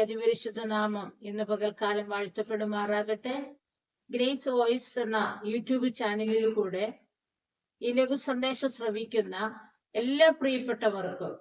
അതിപരിശുദ്ധ നാമം ഇന്ന് പകൽക്കാലം വാഴ്ത്തപ്പെടുമാറാകട്ടെ. ഗ്രേസ് വോയിസ് എന്ന യൂട്യൂബ് ചാനലിലൂടെ ഈ ലഘു സന്ദേശം ശ്രവിക്കുന്ന എല്ലാ പ്രിയപ്പെട്ടവർക്കും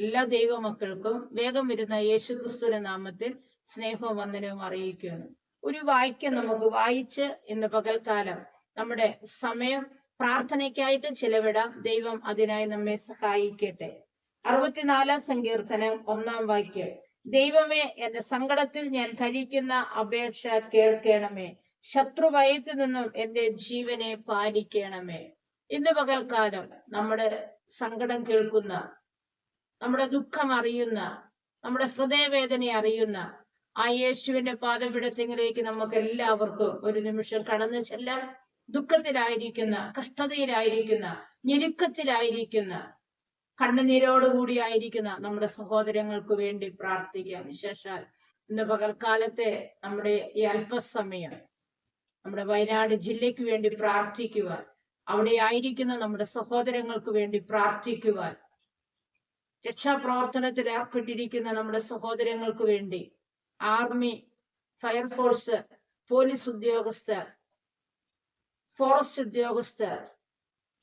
എല്ലാ ദൈവമക്കൾക്കും വേഗം വരുന്ന യേശുക്രിസ്തുവിന്റെ നാമത്തിൽ സ്നേഹവും വന്ദനവും അറിയിക്കുകയാണ്. ഒരു വാക്യം നമുക്ക് വായിച്ച് ഇന്ന് പകൽക്കാലം നമ്മുടെ സമയം പ്രാർത്ഥനയ്ക്കായിട്ട് ചിലവിടാം. ദൈവം അതിനായി നമ്മെ സഹായിക്കട്ടെ. അറുപത്തിനാലാം സങ്കീർത്തനം ഒന്നാം വാക്യം. ദൈവമേ എന്റെ സങ്കടത്തിൽ ഞാൻ കഴിക്കുന്ന അപേക്ഷ കേൾക്കണമേ. ശത്രുഭയത്തിൽ നിന്നും എന്റെ ജീവനെ പാലിക്കണമേ. ഇന്ന് പകൽക്കാലം നമ്മുടെ സങ്കടം കേൾക്കുന്ന നമ്മുടെ ദുഃഖം അറിയുന്ന നമ്മുടെ ഹൃദയവേദന അറിയുന്ന ആ യേശുവിന്റെ പാദപിടത്തിലേക്ക് നമുക്ക് എല്ലാവർക്കും ഒരു നിമിഷം കടന്നു ചെല്ലാം ദുഃഖത്തിലായിരിക്കുന്ന കഷ്ടതയിലായിരിക്കുന്ന ഞെരുക്കത്തിലായിരിക്കുന്ന കണ്ണുനീരോടുകൂടിയായിരിക്കുന്ന നമ്മുടെ സഹോദരങ്ങൾക്ക് വേണ്ടി പ്രാർത്ഥിക്കാം. വിശേഷാൽ ഇന്ന് പകൽക്കാലത്തെ നമ്മുടെ ഈ അല്പസമയം നമ്മുടെ വയനാട് ജില്ലയ്ക്ക് വേണ്ടി പ്രാർത്ഥിക്കുവാൻ അവിടെ ആയിരിക്കുന്ന നമ്മുടെ സഹോദരങ്ങൾക്ക് വേണ്ടി പ്രാർത്ഥിക്കുവാൻ രക്ഷാപ്രവർത്തനത്തിൽ ഏർപ്പെട്ടിരിക്കുന്ന നമ്മുടെ സഹോദരങ്ങൾക്ക് വേണ്ടി ആർമി ഫയർഫോഴ്സ് പോലീസ് ഉദ്യോഗസ്ഥർ ഫോറസ്റ്റ് ഉദ്യോഗസ്ഥർ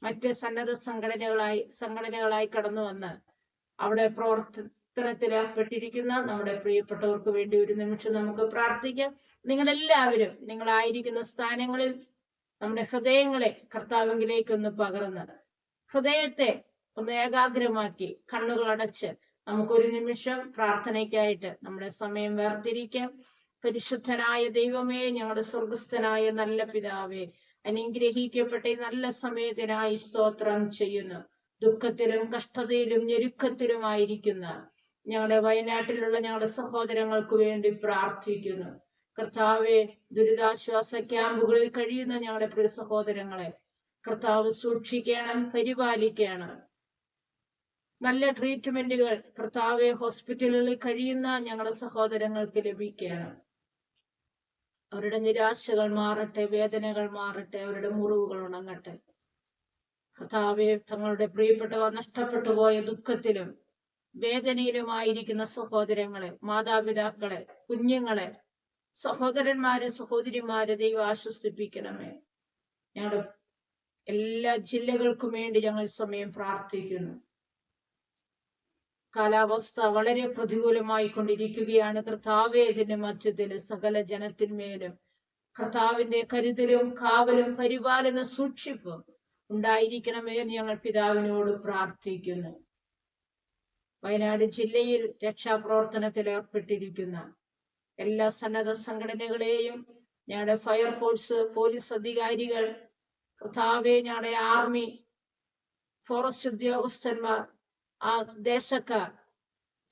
മറ്റ് സന്നദ്ധ സംഘടനകളായി സംഘടനകളായി കടന്നു വന്ന് അവിടെ പ്രവർത്തനത്തിൽ ഏർപ്പെട്ടിരിക്കുന്ന നമ്മുടെ പ്രിയപ്പെട്ടവർക്ക് വേണ്ടി ഒരു നിമിഷം നമുക്ക് പ്രാർത്ഥിക്കാം. നിങ്ങളെല്ലാവരും നിങ്ങളായിരിക്കുന്ന സ്ഥാനങ്ങളിൽ നമ്മുടെ ഹൃദയങ്ങളെ കർത്താവിലേക്ക് ഒന്ന് പകർന്ന് ഹൃദയത്തെ ഒന്ന് ഏകാഗ്രമാക്കി കണ്ണുകൾ അടച്ച് നമുക്കൊരു നിമിഷം പ്രാർത്ഥനയ്ക്കായിട്ട് നമ്മുടെ സമയം വേർതിരിക്കാം. പരിശുദ്ധനായ ദൈവമേ ഞങ്ങളുടെ സ്വർഗസ്ഥനായ നല്ല പിതാവേ അനുഗ്രഹിക്കപ്പെട്ട നല്ല സമയത്തിനായി സ്തോത്രം ചെയ്യുന്നു. ദുഃഖത്തിലും കഷ്ടതയിലും ഞെരുക്കത്തിലുമായിരിക്കുന്ന. ഞങ്ങളുടെ വയനാട്ടിലുള്ള ഞങ്ങളുടെ സഹോദരങ്ങൾക്ക് വേണ്ടി പ്രാർത്ഥിക്കുന്നു. കർത്താവെ ദുരിതാശ്വാസ ക്യാമ്പുകളിൽ കഴിയുന്ന ഞങ്ങളുടെ പ്രിയ സഹോദരങ്ങളെ കർത്താവ് സൂക്ഷിക്കണം പരിപാലിക്കണം. നല്ല ട്രീറ്റ്മെന്റുകൾ കർത്താവെ ഹോസ്പിറ്റലുകളിൽ കഴിയുന്ന ഞങ്ങളുടെ സഹോദരങ്ങൾക്ക് ലഭിക്കണം. അവരുടെ നിരാശകൾ മാറട്ടെ വേദനകൾ മാറട്ടെ അവരുടെ മുറിവുകൾ ഉണങ്ങട്ടെ. കഥാവെ തങ്ങളുടെ പ്രിയപ്പെട്ടവ നഷ്ടപ്പെട്ടു പോയ ദുഃഖത്തിലും വേദനയിലുമായിരിക്കുന്ന സഹോദരങ്ങളെ മാതാപിതാക്കളെ കുഞ്ഞുങ്ങളെ സഹോദരന്മാരെ സഹോദരിമാരെ ദൈവം ആശ്വസിപ്പിക്കണമേ. ഞങ്ങളുടെ എല്ലാ ജില്ലകൾക്കും വേണ്ടി ഞങ്ങൾ സമയം പ്രാർത്ഥിക്കുന്നു. കാലാവസ്ഥ വളരെ പ്രതികൂലമായി കൊണ്ടിരിക്കുകയാണ്. കർത്താവെ മധ്യത്തിൽ സകല ജനത്തിന്മേലും കർത്താവിന്റെ കരുതലും കാവലും പരിപാലന സൂക്ഷിപ്പും ഉണ്ടായിരിക്കണമേ എന്ന് ഞങ്ങൾ പിതാവിനോട് പ്രാർത്ഥിക്കുന്നു. വയനാട് ജില്ലയിൽ രക്ഷാപ്രവർത്തനത്തിൽ ഏർപ്പെട്ടിരിക്കുന്ന എല്ലാ സന്നദ്ധ സംഘടനകളെയും ഞങ്ങളുടെ ഫയർഫോഴ്സ് പോലീസ് അധികാരികൾ കർത്താവെ ഞങ്ങളുടെ ആർമി ഫോറസ്റ്റ് ഉദ്യോഗസ്ഥന്മാർ ആ ദേശക്കാർ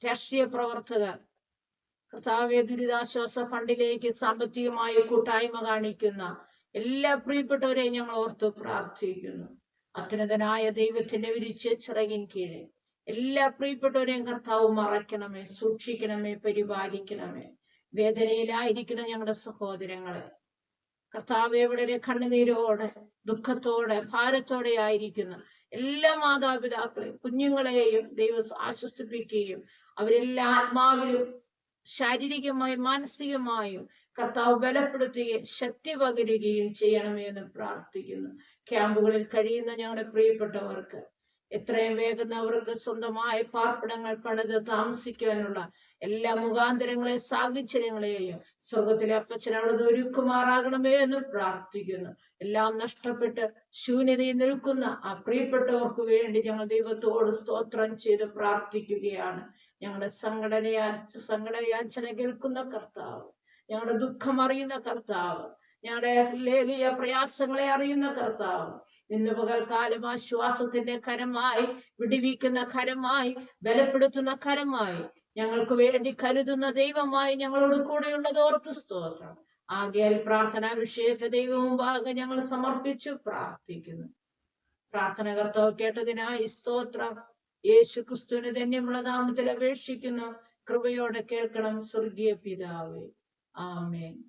രാഷ്ട്രീയ പ്രവർത്തകർ കർത്താവെ ദുരിതാശ്വാസ ഫണ്ടിലേക്ക് സാമ്പത്തികമായ കൂട്ടായ്മ കാണിക്കുന്ന എല്ലാ പ്രിയപ്പെട്ടവരെയും ഞങ്ങൾ ഓർത്ത് പ്രാർത്ഥിക്കുന്നു. അത്യുന്നതനായ ദൈവത്തിന്റെ വിരിച്ച് ചിറകിൻ കീഴെ എല്ലാ പ്രിയപ്പെട്ടവരെയും കർത്താവ് മറയ്ക്കണമേ സൂക്ഷിക്കണമേ പരിപാലിക്കണമേ. വേദനയിലായിരിക്കുന്ന ഞങ്ങളുടെ സഹോദരങ്ങളെ കർത്താവ് എവിടെ കണ്ണുനീരോടെ ദുഃഖത്തോടെ ഭാരത്തോടെ ആയിരിക്കുന്ന. എല്ലാ മാതാപിതാക്കളെയും കുഞ്ഞുങ്ങളെയും ദൈവം ആശ്വസിപ്പിക്കുകയും അവരെല്ലാ ആത്മാവിലും ശാരീരികമായും മാനസികമായും കർത്താവ് ബലപ്പെടുത്തുകയും ശക്തി പകരുകയും ചെയ്യണമെന്ന് പ്രാർത്ഥിക്കുന്നു. ക്യാമ്പുകളിൽ കഴിയുന്ന ഞങ്ങളുടെ പ്രിയപ്പെട്ടവർക്ക് എത്രയും വേഗം അവർക്ക് സ്വന്തമായ പാർപ്പിടങ്ങൾ പണിത് താമസിക്കുവാനുള്ള എല്ലാ മുഖാന്തരങ്ങളെ സാഹചര്യങ്ങളെയും സ്വർഗത്തിലെ അപ്പച്ചൻ അവിടെ ഒരുക്കുമാറാകണമേ എന്ന് പ്രാർത്ഥിക്കുന്നു. എല്ലാം നഷ്ടപ്പെട്ട് ശൂന്യതയിൽ നിൽക്കുന്ന ആ പ്രിയപ്പെട്ടവർക്ക് വേണ്ടി ഞങ്ങൾ ദൈവത്തോട് സ്തോത്രം ചെയ്ത് പ്രാർത്ഥിക്കുകയാണ്. ഞങ്ങളുടെ സംഘടനയാ സംഘടനയാച്ചന കേൾക്കുന്ന കർത്താവ് ഞങ്ങളുടെ ദുഃഖം അറിയുന്ന കർത്താവ് ഞങ്ങളുടെ ലേലിയ പ്രയാസങ്ങളെ അറിയുന്ന കർത്താവ്. ഇന്ന് പകൽക്കാലം ആശ്വാസത്തിന്റെ കരമായി വിടിവിക്കുന്ന കരമായി ബലപ്പെടുത്തുന്ന കരമായി ഞങ്ങൾക്ക് വേണ്ടി കരുതുന്ന ദൈവമായി ഞങ്ങളോട് കൂടെയുള്ളത് ഓർത്ത് സ്തോത്രം. ആകയാൽ പ്രാർത്ഥനാ വിഷയത്തെ ദൈവമുമ്പാകെ ഞങ്ങൾ സമർപ്പിച്ചു പ്രാർത്ഥിക്കുന്നു. പ്രാർത്ഥന കർത്താവ് കേട്ടതിനായി സ്തോത്രം. യേശു ക്രിസ്തുവിന് ധന്യമുള്ള നാമത്തിൽ അപേക്ഷിക്കുന്നു. കൃപയോടെ കേൾക്കണം സ്വർഗീയ പിതാവേ. ആമേൻ.